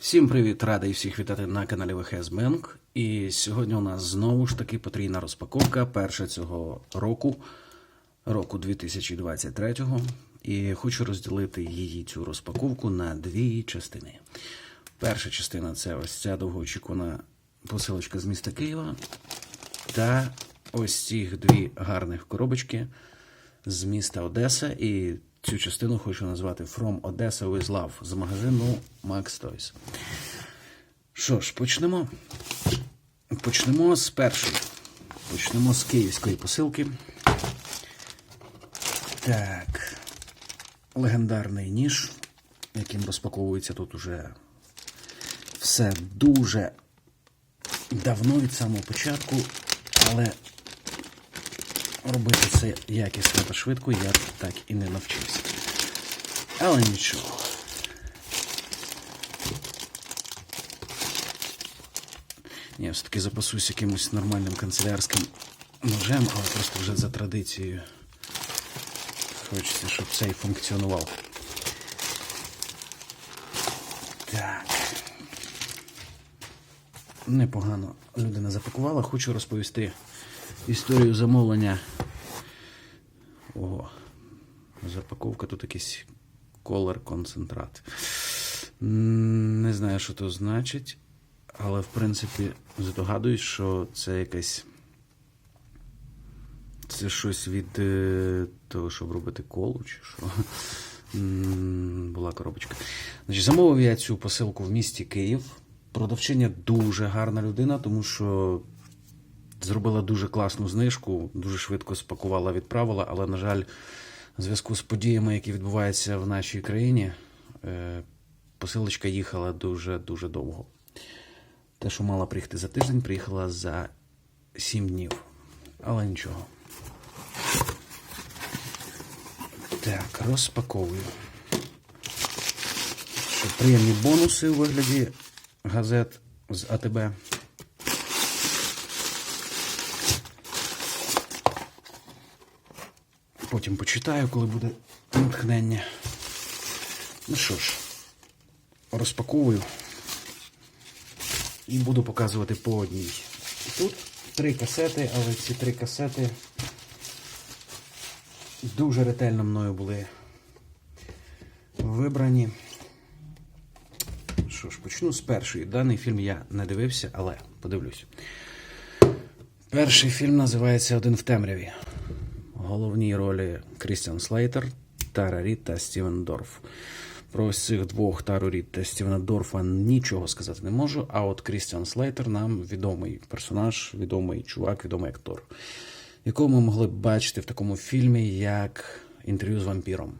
Всім привіт, радий всіх вітати на каналі ВХС Банк. І сьогодні у нас знову ж таки потрійна розпаковка, перша цього року, року 2023. І хочу розділити її цю розпаковку на дві частини. Перша частина це ось ця довгоочікувана посилочка з міста Києва. Та ось ці дві гарних коробочки з міста Одеса. І цю частину хочу назвати From Odessa with Love з магазину Max Toys. Що ж, почнемо. Почнемо з першої. Почнемо з київської посилки. Так. Легендарний ніж, яким розпаковується тут уже все дуже давно від самого початку, але робити це якісно та швидко я так і не навчився. Але нічого. Я все-таки запасусь якимось нормальним канцелярським ножем, але просто вже за традицією хочеться, щоб цей функціонував. Так. Непогано людина запакувала. Хочу розповісти історію замовлення. Ого. Запаковка тут якийсь колер концентрат. Не знаю, що то значить, але в принципі здогадуюсь, що це якась. Це щось від е, того, щоб робити колу, чи що. Була коробочка. Значить, замовив я цю посилку в місті Київ. Продавчиня дуже гарна людина, тому що зробила дуже класну знижку, дуже швидко спакувала, відправила, але, на жаль, в зв'язку з подіями, які відбуваються в нашій країні, е, посилочка їхала дуже-дуже довго. Те, що мала приїхати за тиждень, приїхала за 7 днів. Але нічого. Так, розпаковую. Приємні бонуси у вигляді газет з АТБ. Потім почитаю, коли буде натхнення. Ну що ж, розпаковую і буду показувати по одній. Тут три касети, але ці три касети дуже ретельно мною були вибрані. Що ж, почну з першої. Даний фільм я не дивився, але подивлюсь. Перший фільм називається Один в темряві. Головні ролі Крістіан Слейтер, Тара Рід та Стівен Дорф. Про цих двох Тару Рід та Стівена Дорфа нічого сказати не можу. А от Крістіан Слейтер нам відомий персонаж, відомий чувак, відомий актор, якого ми могли б бачити в такому фільмі, як інтерв'ю з вампіром,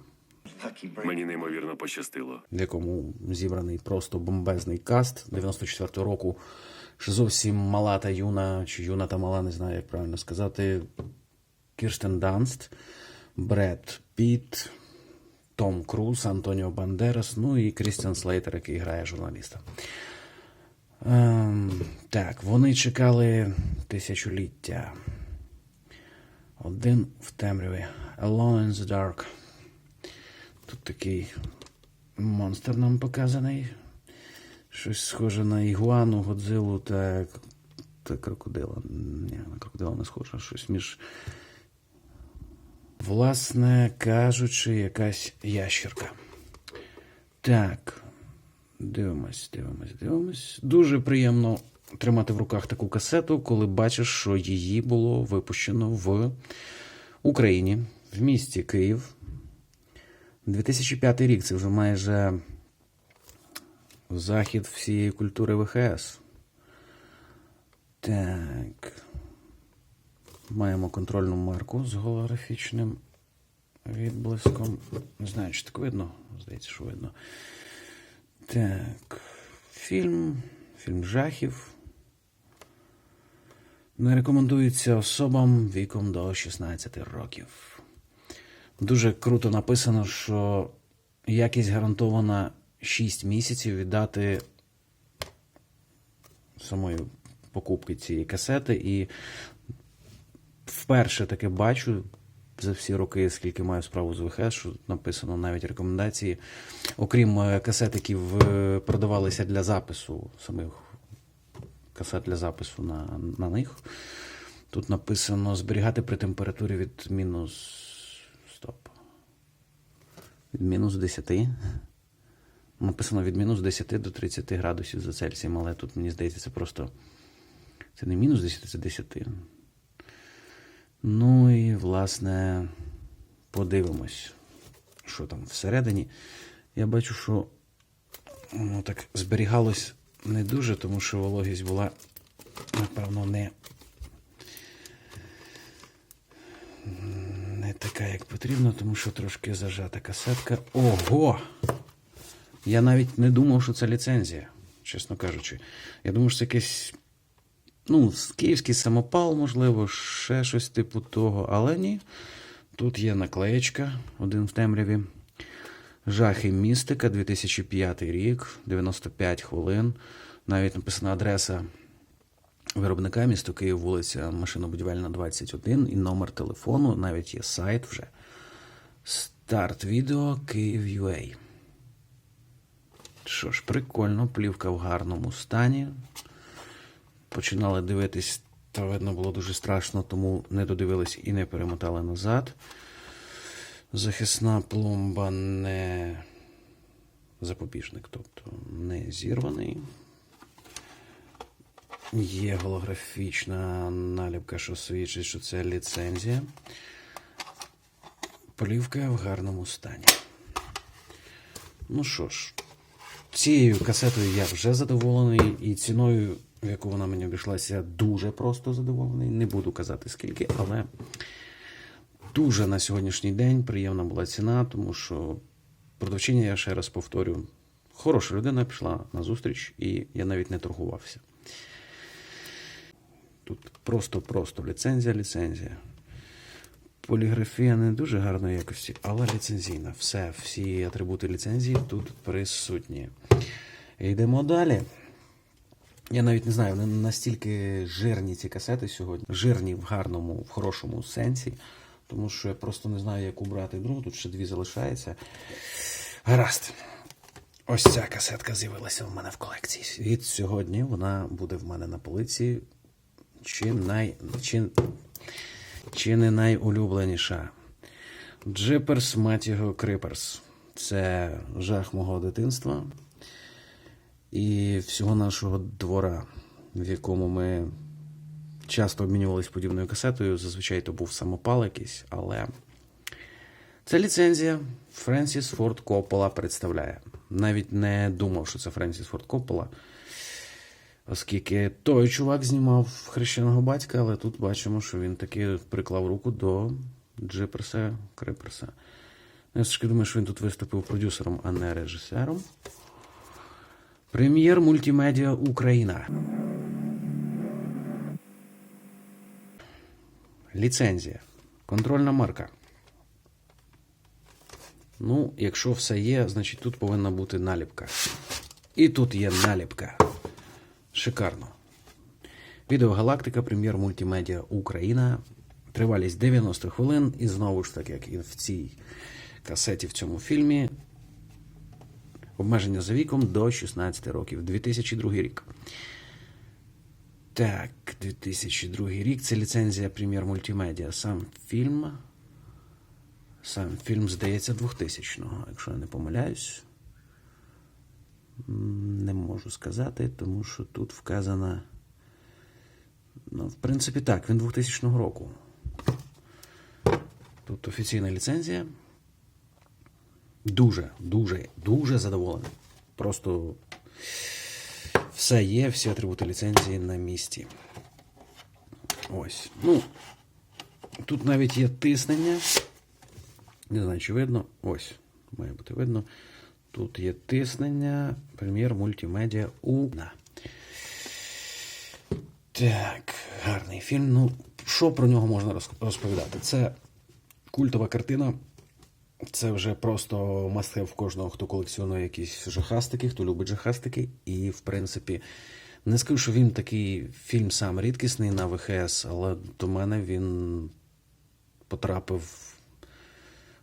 Мені неймовірно пощастило. в якому зібраний просто бомбезний каст 94-го року. Ще зовсім мала та юна, чи юна та мала, не знаю, як правильно сказати. Кірстен Данст, Бред Піт, Том Круз, Антоніо Бандерас, ну і Крістіан Слейтер, який грає журналіста. Ем, так, вони чекали тисячоліття. Один в темряві. Alone in the Dark. Тут такий монстр нам показаний. Щось схоже на ігуану, Годзилу та, та крокодила. Ні, на крокодила не схоже, щось між. Власне кажучи, якась ящерка. Так. Дивимось, дивимось, дивимось. Дуже приємно тримати в руках таку касету, коли бачиш, що її було випущено в Україні, в місті Київ. 2005 рік це вже майже захід всієї культури ВХС. Так. Маємо контрольну марку з голографічним відблиском. Не знаю, чи так видно. Здається, що видно. Так. Фільм. Фільм жахів. Не рекомендується особам віком до 16 років. Дуже круто написано, що якість гарантована 6 місяців віддати самої покупки цієї касети. І вперше таке бачу за всі роки, скільки маю справу з ВХС, що написано навіть рекомендації. Окрім е, касет, які продавалися для запису, самих касет для запису на, на них. Тут написано зберігати при температурі від мінус. Стоп. Від мінус 10. Написано від мінус 10 до 30 градусів за Цельсієм, але тут, мені здається, це просто. Це не мінус 10, це 10. Ну і, власне, подивимось, що там всередині. Я бачу, що воно так зберігалось не дуже, тому що вологість була, напевно, не, не така, як потрібно, тому що трошки зажата касетка. Ого! Я навіть не думав, що це ліцензія, чесно кажучи. Я думав, що це якийсь. Ну, київський самопал, можливо, ще щось типу того, але ні. Тут є наклеєчка, один в темряві. Жахи містика, 2005 рік, 95 хвилин. Навіть написана адреса виробника місто Київ, вулиця Машинобудівельна, 21, і номер телефону, навіть є сайт вже. Старт відео Київ.ua. Що ж, прикольно, плівка в гарному стані. Починали дивитись, та видно було дуже страшно, тому не додивились і не перемотали назад. Захисна пломба не запобіжник, тобто не зірваний. Є голографічна наліпка, що свідчить, що це ліцензія. Плівка в гарному стані. Ну що ж, цією касетою я вже задоволений, і ціною, в яку вона мені обійшлася, дуже просто задоволений. Не буду казати скільки, але дуже на сьогоднішній день приємна була ціна, тому що продавчиня, я ще раз повторю, хороша людина пішла на зустріч, і я навіть не торгувався. Тут просто-просто ліцензія, ліцензія. Поліграфія не дуже гарної якості, але ліцензійна. Все, всі атрибути ліцензії тут присутні. Йдемо далі. Я навіть не знаю, вони настільки жирні ці касети сьогодні. Жирні в гарному, в хорошому сенсі. Тому що я просто не знаю, яку брати другу. Тут ще дві залишається. Гаразд. Ось ця касетка з'явилася в мене в колекції. Від сьогодні вона буде в мене на полиці. Чи, най... чи... чи не найулюбленіша. Джиперс, мать його, Криперс. Це жах мого дитинства і всього нашого двора, в якому ми часто обмінювалися подібною касетою. Зазвичай то був самопал якийсь, але це ліцензія. Френсіс Форд Коппола представляє. Навіть не думав, що це Френсіс Форд Коппола, оскільки той чувак знімав хрещеного батька, але тут бачимо, що він таки приклав руку до Джиперса Криперса. Я все ж таки думаю, що він тут виступив продюсером, а не режисером. Прем'єр мультимедіа Україна. Ліцензія. Контрольна марка. Ну, якщо все є, значить тут повинна бути наліпка. І тут є наліпка. Шикарно. Відео Галактика, прем'єр мультимедіа Україна. Тривалість 90 хвилин. І знову ж таки, як і в цій касеті в цьому фільмі. Обмеження за віком до 16 років. 2002 рік. Так, 2002 рік. Це ліцензія прем'єр мультимедіа. Сам фільм. Сам фільм, здається, 2000-го, якщо я не помиляюсь. Не можу сказати, тому що тут вказано. Ну, в принципі, так, він 2000 року. Тут офіційна ліцензія. Дуже, дуже, дуже задоволений. Просто все є, всі атрибути ліцензії на місці. Ось. Ну, тут навіть є тиснення. Не знаю, чи видно. Ось, має бути видно. Тут є тиснення. Прем'єр мультимедіа УНА. Так, гарний фільм. Ну, що про нього можна розповідати? Це культова картина. Це вже просто мастхев кожного, хто колекціонує якісь жахастики, хто любить жахастики. І, в принципі, не скажу, що він такий фільм сам рідкісний на ВХС, але до мене він потрапив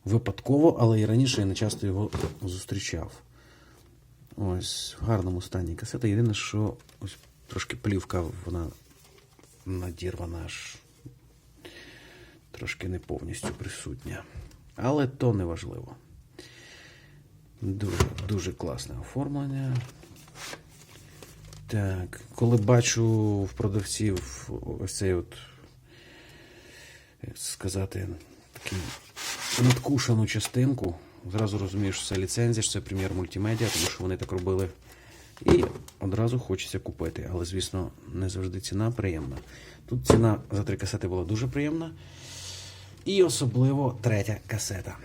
випадково, але і раніше я не часто його зустрічав. Ось в гарному стані касета. Єдине, що ось трошки плівка, вона надірвана аж трошки не повністю присутня. Але то не важливо. Дуже, дуже класне оформлення. Так, коли бачу в продавців ось цей от, як сказати, такий надкушену частинку, зразу розумієш, що це ліцензія, що це прем'єр мультимедіа, тому що вони так робили. І одразу хочеться купити. Але, звісно, не завжди ціна приємна. Тут ціна за три касети була дуже приємна. І особливо третя касета.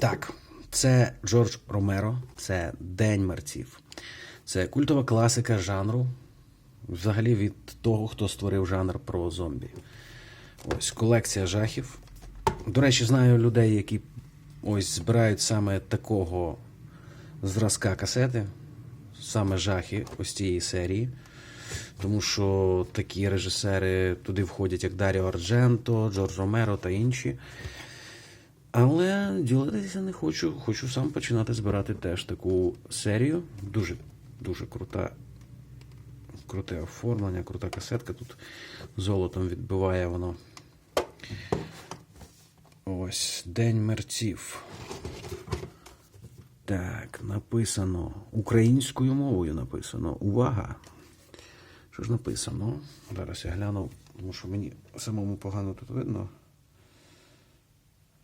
Так, це Джордж Ромеро, це День мерців. Це культова класика жанру, взагалі від того, хто створив жанр про зомбі. Ось колекція жахів. До речі, знаю людей, які ось збирають саме такого зразка касети, саме жахи ось цієї серії. Тому що такі режисери туди входять, як Даріо Ардженто, Джордж Ромеро та інші. Але ділитися не хочу. Хочу сам починати збирати теж таку серію. Дуже, дуже крута, круте оформлення, крута касетка. Тут золотом відбиває воно. Ось День мерців. Так, написано українською мовою написано. Увага! Що ж написано? Зараз я гляну, тому що мені самому погано тут видно.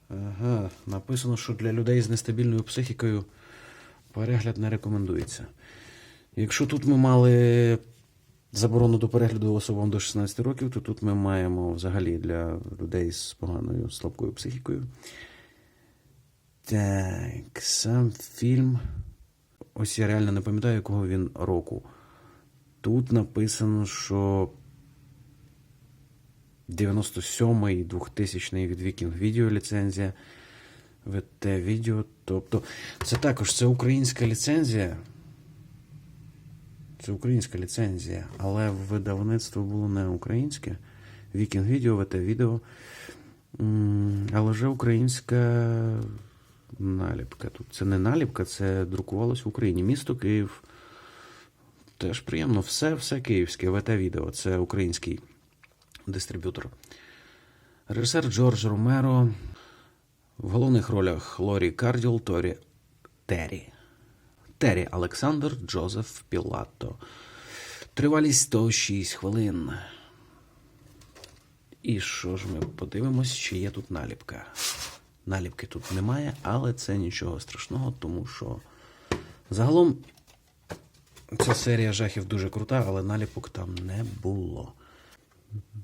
Ага, написано, що для людей з нестабільною психікою перегляд не рекомендується. Якщо тут ми мали заборону до перегляду особам до 16 років, то тут ми маємо взагалі для людей з поганою слабкою психікою. Так, сам фільм. Ось я реально не пам'ятаю, якого він року. Тут написано, що 97-й 2000-й від Viking Video ліцензія. ВТ відео. Тобто, це також це українська ліцензія. Це українська ліцензія, але видавництво було не українське. Viking Video, ВТ відео. Але вже українська наліпка. Тут це не наліпка, це друкувалось в Україні. Місто Київ. Теж приємно. Все, все київське, ВТ відео. Це український дистриб'ютор. Режисер Джордж Ромеро. В головних ролях Лорі Карділ, Торі Террі. Террі Олександр, Джозеф Пілато. Тривалість 106 хвилин. І що ж ми подивимось, чи є тут наліпка. Наліпки тут немає, але це нічого страшного, тому що загалом ця серія жахів дуже крута, але наліпок там не було.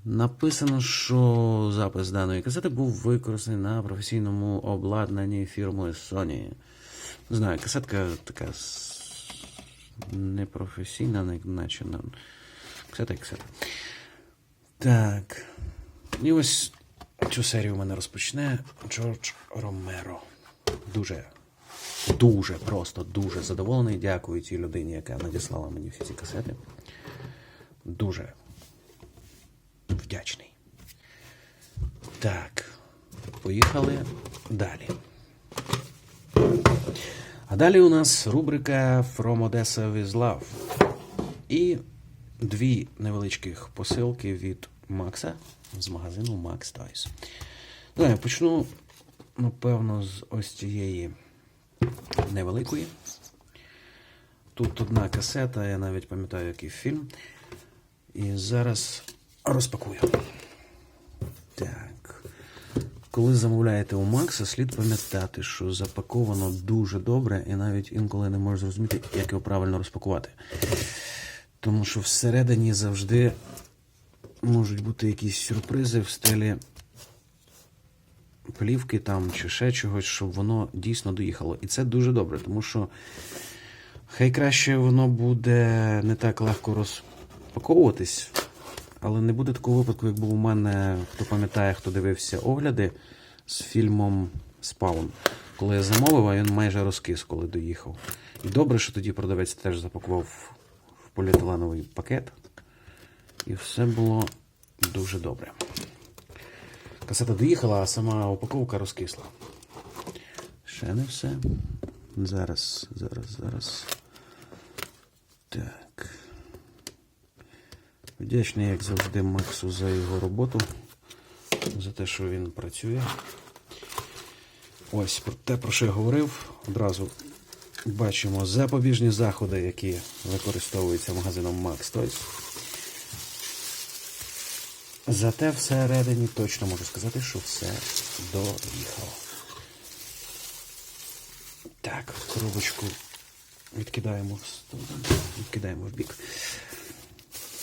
Написано, що запис даної касети був використаний на професійному обладнанні фірмою Sony. Знаю, касетка така непрофесійна, не- наче на касета і касета. Так. І ось цю серію в мене розпочне Джордж Ромеро. Дуже, дуже, просто дуже задоволений. Дякую цій людині, яка надіслала мені всі ці касети. Дуже вдячний. Так, поїхали далі. А далі у нас рубрика From Odessa with Love. І дві невеличких посилки від Макса з магазину Max Toys. Давай, я почну, напевно, з ось цієї невеликої. Тут одна касета, я навіть пам'ятаю, який фільм. І зараз розпакую. Так. Коли замовляєте у Макса, слід пам'ятати, що запаковано дуже добре, і навіть інколи не можеш зрозуміти, як його правильно розпакувати. Тому що всередині завжди можуть бути якісь сюрпризи в стилі плівки там чи ще чогось, щоб воно дійсно доїхало. І це дуже добре, тому що хай краще воно буде не так легко розпаковуватись, але не буде такого випадку, як був у мене, хто пам'ятає, хто дивився огляди з фільмом Спаун. Коли я замовив, а він майже розкис, коли доїхав. І добре, що тоді продавець теж запакував в поліетиленовий пакет. І все було Дуже добре. Касета доїхала, а сама упаковка розкисла. Ще не все. Зараз, зараз, зараз. Так. Вдячний, як завжди, Максу за його роботу, за те, що він працює. Ось про те, про що я говорив, одразу бачимо запобіжні заходи, які використовуються магазином Max Toys. Зате всередині точно можу сказати, що все доїхало. Так, коробочку відкидаємо в сторону, відкидаємо в бік.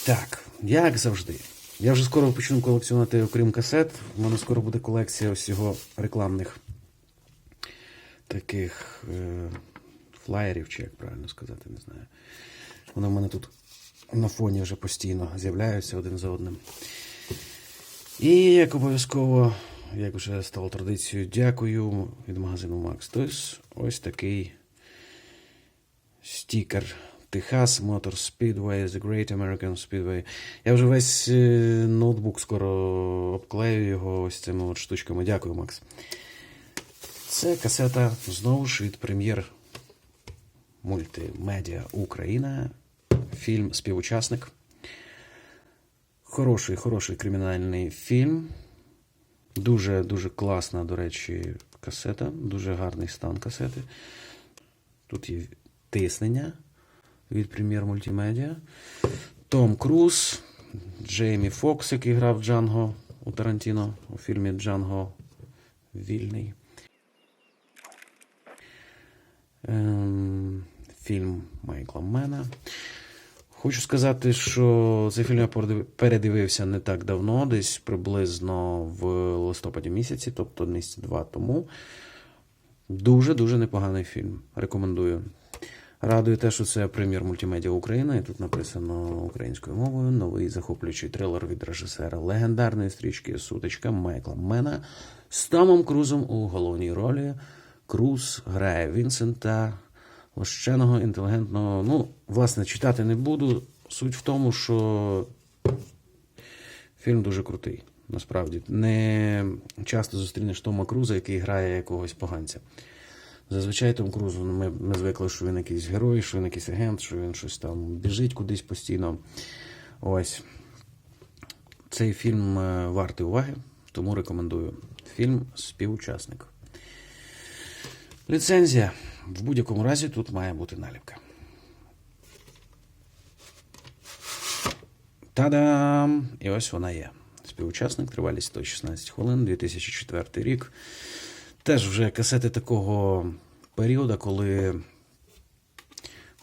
Так, як завжди. Я вже скоро почну колекціонувати, окрім касет. У мене скоро буде колекція ось його рекламних таких е, флаєрів, чи як правильно сказати, не знаю. Вони в мене тут на фоні вже постійно з'являються один за одним. І як обов'язково, як вже стало традицією, дякую від магазину Max Toys. Ось такий стікер Техас Motor Speedway, The Great American Speedway. Я вже весь е, ноутбук скоро обклею його ось цими от штучками. Дякую, Макс. Це касета знову ж від прем'єр мультимедіа Україна. Фільм Співучасник. Хороший, хороший кримінальний фільм. Дуже дуже класна, до речі, касета. Дуже гарний стан касети. Тут є тиснення від прем'єр мультимедіа. Том Круз, Джеймі Фокс, який грав Джанго у Тарантіно у фільмі Джанго Вільний. Ем, фільм Майкла Мена. Хочу сказати, що цей фільм я передивився не так давно, десь приблизно в листопаді місяці, тобто місяці два тому. Дуже-дуже непоганий фільм. Рекомендую. Радує те, що це прем'єр мультимедіа Україна, і тут написано українською мовою новий захоплюючий трилер від режисера легендарної стрічки Сутичка Майкла Мена з Томом Крузом у головній ролі. Круз грає Вінсента, лощеного, інтелігентного. Ну, власне, читати не буду. Суть в тому, що фільм дуже крутий. Насправді, не часто зустрінеш Тома Круза, який грає якогось поганця. Зазвичай Том Круз, ну, ми, ми звикли, що він якийсь герой, що він якийсь агент, що він щось там біжить кудись постійно. Ось. Цей фільм е, вартий уваги, тому рекомендую. Фільм Співучасник. Ліцензія. В будь-якому разі тут має бути наліпка. Та-дам! І ось вона є. Співучасник, тривалість 116 хвилин, 2004 рік. Теж вже касети такого періоду, коли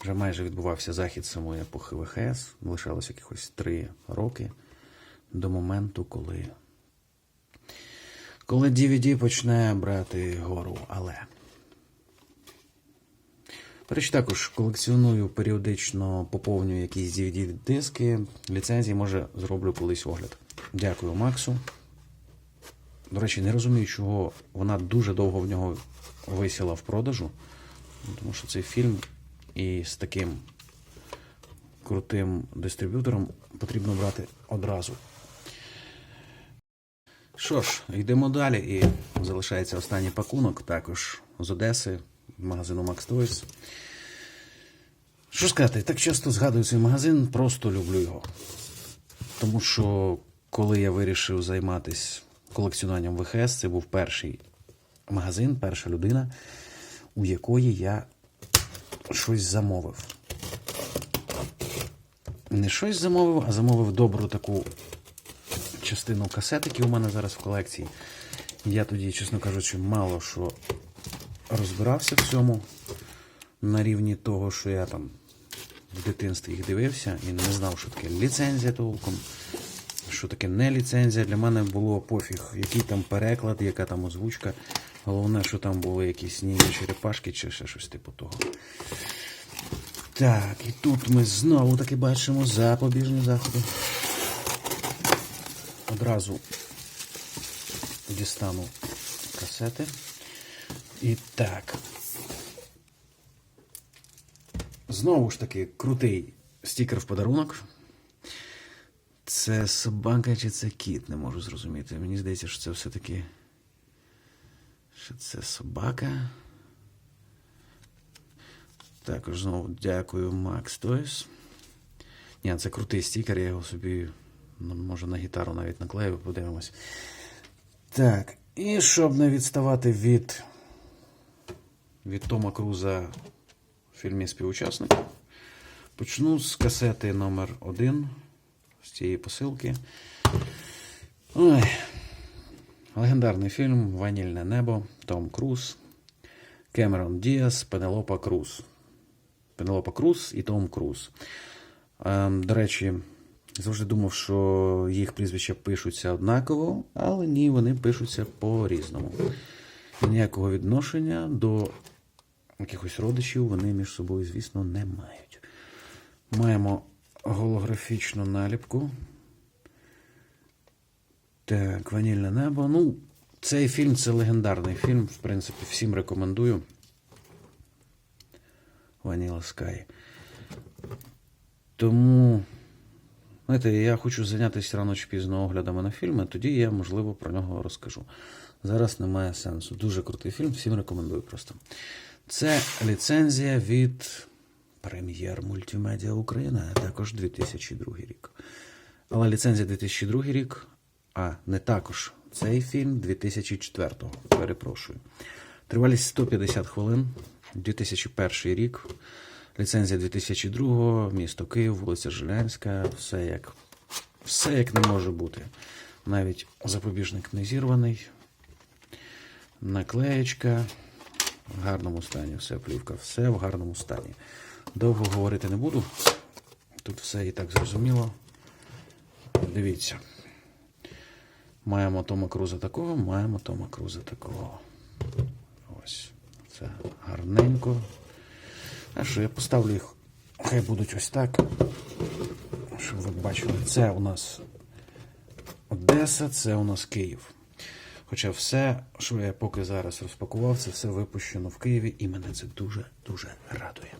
вже майже відбувався захід самої епохи ВХС. Лишалось якихось три роки до моменту, коли, коли DVD почне брати гору. Але. Речі, також колекціоную періодично поповнюю якісь DVD-диски. Ліцензії, може, зроблю колись огляд. Дякую Максу. До речі, не розумію, чого вона дуже довго в нього висіла в продажу. Тому що цей фільм і з таким крутим дистриб'ютором потрібно брати одразу. Що ж, йдемо далі. І залишається останній пакунок, також з Одеси, магазину Max Toys. Що сказати, так часто згадую цей магазин, просто люблю його. Тому що коли я вирішив займатися колекціонуванням ВХС, це був перший магазин, перша людина, у якої я щось замовив. Не щось замовив, а замовив добру таку частину касет, які у мене зараз в колекції. Я тоді, чесно кажучи, мало що розбирався в цьому на рівні того, що я там в дитинстві їх дивився і не знав, що таке ліцензія толком, що таке не ліцензія. Для мене було пофіг, який там переклад, яка там озвучка. Головне, що там були якісь німі черепашки чи ще щось типу того. Так, і тут ми знову таки бачимо запобіжні заходи. Одразу дістану касети. І. Знову ж таки, крутий стікер в подарунок. це собака чи це кіт, не можу зрозуміти. Мені здається, що це все-таки. Що це собака. Також знову дякую Макс Тойс. Ні, це крутий стікер, я його собі, ну, може, на гітару навіть наклею, подивимось. Так, і щоб не відставати від, від Тома Круза в фільмі Співучасник, почну з касети номер 1 з цієї посилки. Ой. Легендарний фільм Ванільне небо, Том Круз, Кемерон Діас, Пенелопа Круз. Пенелопа Круз і Том Круз. Ем, до речі, завжди думав, що їх прізвища пишуться однаково, але ні, вони пишуться по-різному. Ніякого відношення до якихось родичів вони між собою, звісно, не мають. Маємо голографічну наліпку. Так, Ванільне небо. Ну, цей фільм це легендарний фільм. В принципі, всім рекомендую. Ваніла Скай. Тому, знаєте, я хочу зайнятися рано чи пізно оглядами на фільми, тоді я, можливо, про нього розкажу. Зараз немає сенсу. Дуже крутий фільм, всім рекомендую просто. Це ліцензія від Прем'єр Мультимедіа Україна, а також 2002 рік. Але ліцензія 2002 рік, а не також цей фільм 2004-го. Перепрошую. Тривалість 150 хвилин, 2001 рік. Ліцензія 2002, місто Київ, вулиця Жилянська, все як, все як не може бути. Навіть запобіжник не зірваний, наклеєчка в гарному стані, все, плівка, все в гарному стані. Довго говорити не буду. Тут все і так зрозуміло. Дивіться. Маємо Тома Круза такого, маємо Тома Круза такого. Ось. Це гарненько. А що я поставлю їх, хай будуть ось так. Щоб ви бачили, це у нас Одеса, це у нас Київ. Хоча все, що я поки зараз розпакував, це все випущено в Києві, і мене це дуже-дуже радує.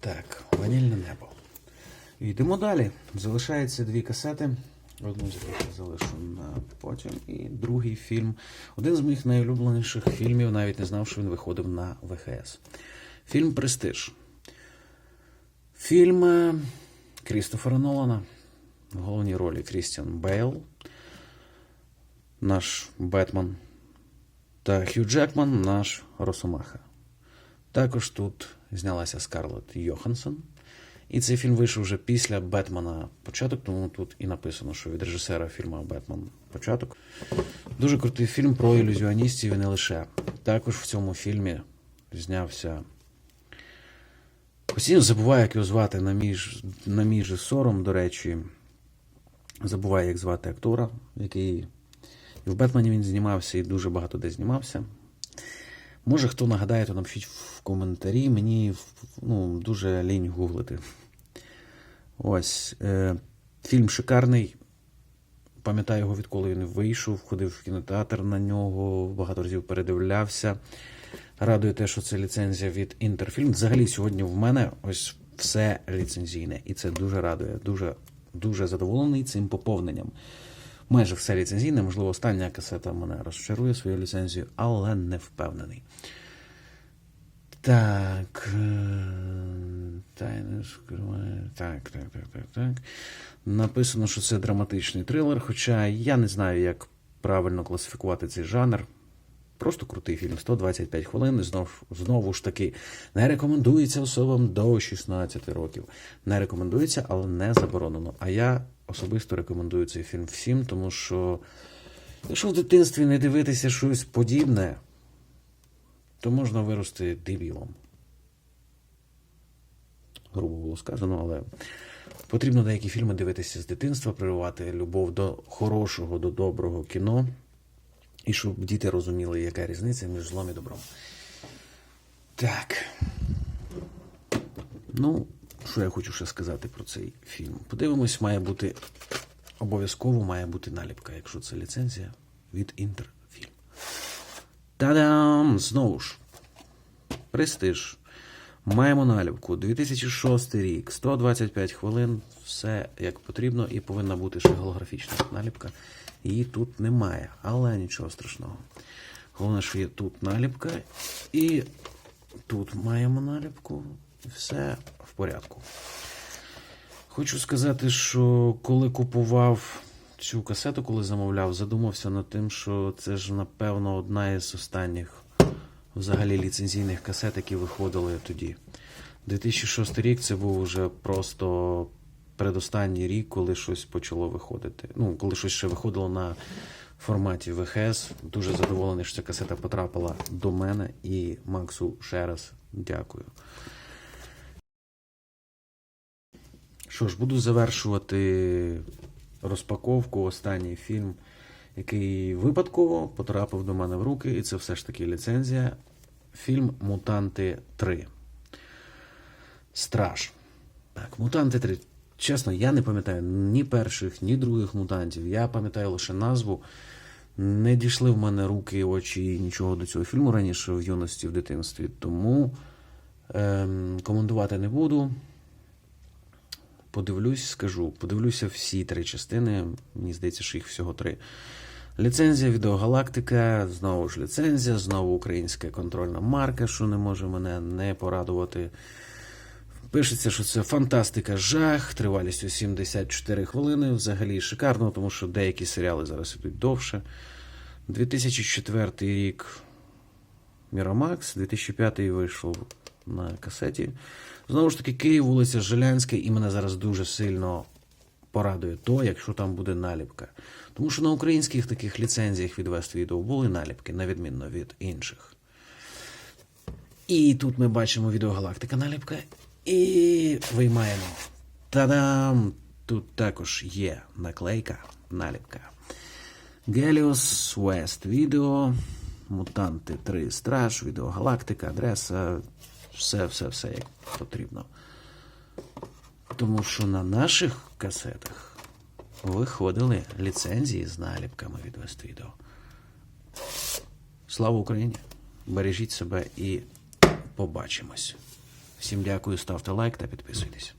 Так, ванільне небо. Йдемо далі. Залишається дві касети. Одну з яких я залишу на потім. І другий фільм. Один з моїх найулюбленіших фільмів, навіть не знав, що він виходив на ВХС. Фільм Престиж. Фільм е, Крістофера Нолана. В головній ролі Крістіан Бейл, наш Бетмен. Та Хью Джекман, наш Росомаха. Також тут знялася Скарлетт Йоханссон. І цей фільм вийшов вже після Бетмена початок, тому тут і написано, що від режисера фільму Бетмен початок. Дуже крутий фільм про ілюзіоністів і не лише. Також в цьому фільмі знявся. Постійно забуваю, як його звати на мій, на мій сором, до речі. Забуваю, як звати актора, який і в Бетмені він знімався, і дуже багато де знімався. Може, хто нагадає, то напишіть в коментарі. Мені ну, дуже лінь гуглити. Ось. Е, фільм шикарний. Пам'ятаю його, відколи він вийшов, ходив в кінотеатр на нього, багато разів передивлявся. Радує те, що це ліцензія від Інтерфільм. Взагалі, сьогодні в мене ось все ліцензійне. І це дуже радує. Дуже, дуже задоволений цим поповненням. Майже все ліцензійне, можливо, остання касета мене розчарує свою ліцензію, але не впевнений. Так. е. Так, так, так, так, так. Написано, що це драматичний трилер, хоча я не знаю, як правильно класифікувати цей жанр. Просто крутий фільм, 125 хвилин. Знов, знову ж таки, не рекомендується особам до 16 років. Не рекомендується, але не заборонено. А я особисто рекомендую цей фільм всім, тому що якщо в дитинстві не дивитися щось подібне, то можна вирости дебілом. Грубо було сказано, але потрібно деякі фільми дивитися з дитинства, прививати любов до хорошого, до доброго кіно. І щоб діти розуміли, яка різниця між злом і добром. Так. Ну, що я хочу ще сказати про цей фільм? Подивимось, має бути обов'язково має бути наліпка, якщо це ліцензія від Інтерфільм. Та-дам! Знову ж. Престиж. Маємо наліпку 2006 рік, 125 хвилин, все як потрібно, і повинна бути ще голографічна наліпка. Її тут немає, але нічого страшного. Головне, що є тут наліпка, і тут маємо наліпку. Все в порядку. Хочу сказати, що коли купував цю касету, коли замовляв, задумався над тим, що це ж, напевно, одна із останніх взагалі ліцензійних касет, які виходили тоді. 2006 рік це був уже просто передостанній рік, коли щось почало виходити. Ну, коли щось ще виходило на форматі ВХС. Дуже задоволений, що ця касета потрапила до мене і Максу ще раз дякую. Що ж, буду завершувати розпаковку. Останній фільм, який випадково потрапив до мене в руки, і це все ж таки ліцензія. Фільм Мутанти 3. Страж. Так, Мутанти 3. Чесно, я не пам'ятаю ні перших, ні других мутантів. Я пам'ятаю лише назву. Не дійшли в мене руки, очі, і нічого до цього фільму раніше в юності, в дитинстві. Тому ем, коментувати не буду. Подивлюсь, скажу. Подивлюся всі три частини. Мені здається, що їх всього три. Ліцензія Відеогалактика, знову ж ліцензія, знову українська контрольна марка, що не може мене не порадувати. Пишеться, що це фантастика жах, тривалістю 74 хвилини. Взагалі шикарно, тому що деякі серіали зараз ідуть довше. 2004 рік Міромакс, 2005 вийшов на касеті. Знову ж таки, Київ, вулиця Жилянська, і мене зараз дуже сильно порадує то, якщо там буде наліпка. Тому що на українських таких ліцензіях від West Video були наліпки, на відмінно від інших. І тут ми бачимо відеогалактика наліпка. І виймаємо. Та-дам! Тут також є наклейка, наліпка. Геліос, West Video, Мутанти 3 Страж, Відеогалактика, адреса, все, все, все як потрібно. Тому що на наших касетах виходили ліцензії з наліпками від West Video. Слава Україні! Бережіть себе і побачимось. Всім дякую, ставте лайк та підписуйтесь.